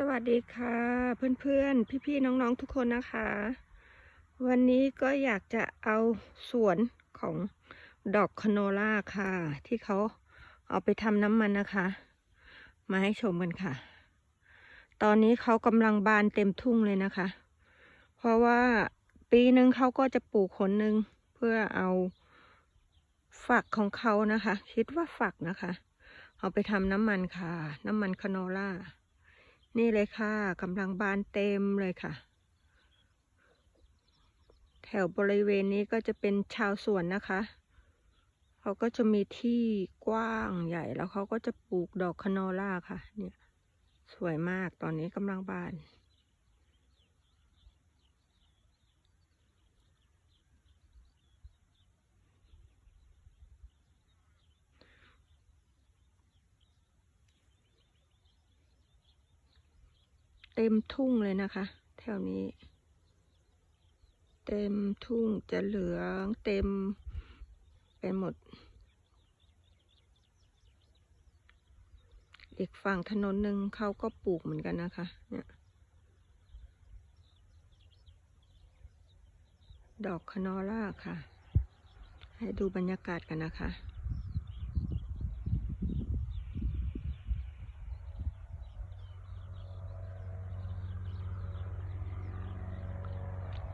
สวัสดีค่ะเพื่อนๆ พี่ๆ น้องๆ ทุกคนนะคะ วันนี้ก็อยากจะเอาสวนของดอกคาโนล่าค่ะ ที่เขาเอาไปทำน้ำมันนะคะ มาให้ชมกันค่ะ ตอนนี้เขากำลังบานเต็มทุ่งเลยนะคะ เพราะว่าปีหนึ่งเขาก็จะปลูกคนหนึ่งเพื่อเอาฝักของเขานะคะ คิดว่าฝักนะคะ เอาไปทำน้ำมันค่ะ น้ำมันคาโนล่า นี่เลยค่ะกำลังบานเต็มเลยค่ะ แถวบริเวณนี้ก็จะเป็นชาวสวนนะคะ เขาก็จะมีที่กว้างใหญ่แล้วเขาก็จะปลูกดอกคโนล่าค่ะ เนี่ย สวยมากตอนนี้กำลังบาน เต็มทุ่งเลยนะคะ แถวนี้ เต็มทุ่งจะเหลืองเต็มไปหมด อีกฝั่งถนนหนึ่งเขาก็ปลูกเหมือนกันนะคะ เนี่ย ดอกคานอล่าค่ะ ให้ดูบรรยากาศกันนะคะ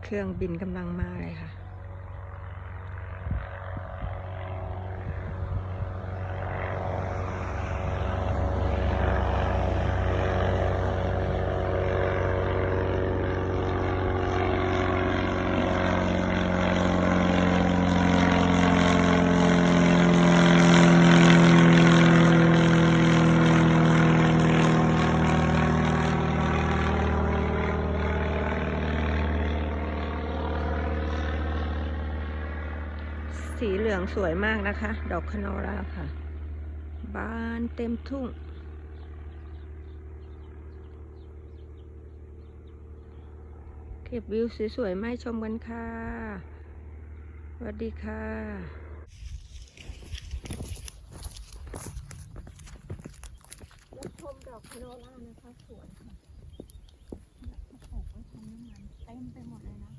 เครื่องบินกำลังมาเลยค่ะ สีเหลืองสวยมากนะคะ ดอกคาโนราค่ะ บานเต็มทุ่ง เก็บวิวสวยๆมาให้ชมกันค่ะสวัสดีค่ะชมดอกคาโนล่านะคะสวยค่ะเขาปลูกไว้ทำน้ำมันเต็มไปหมดเลยนะ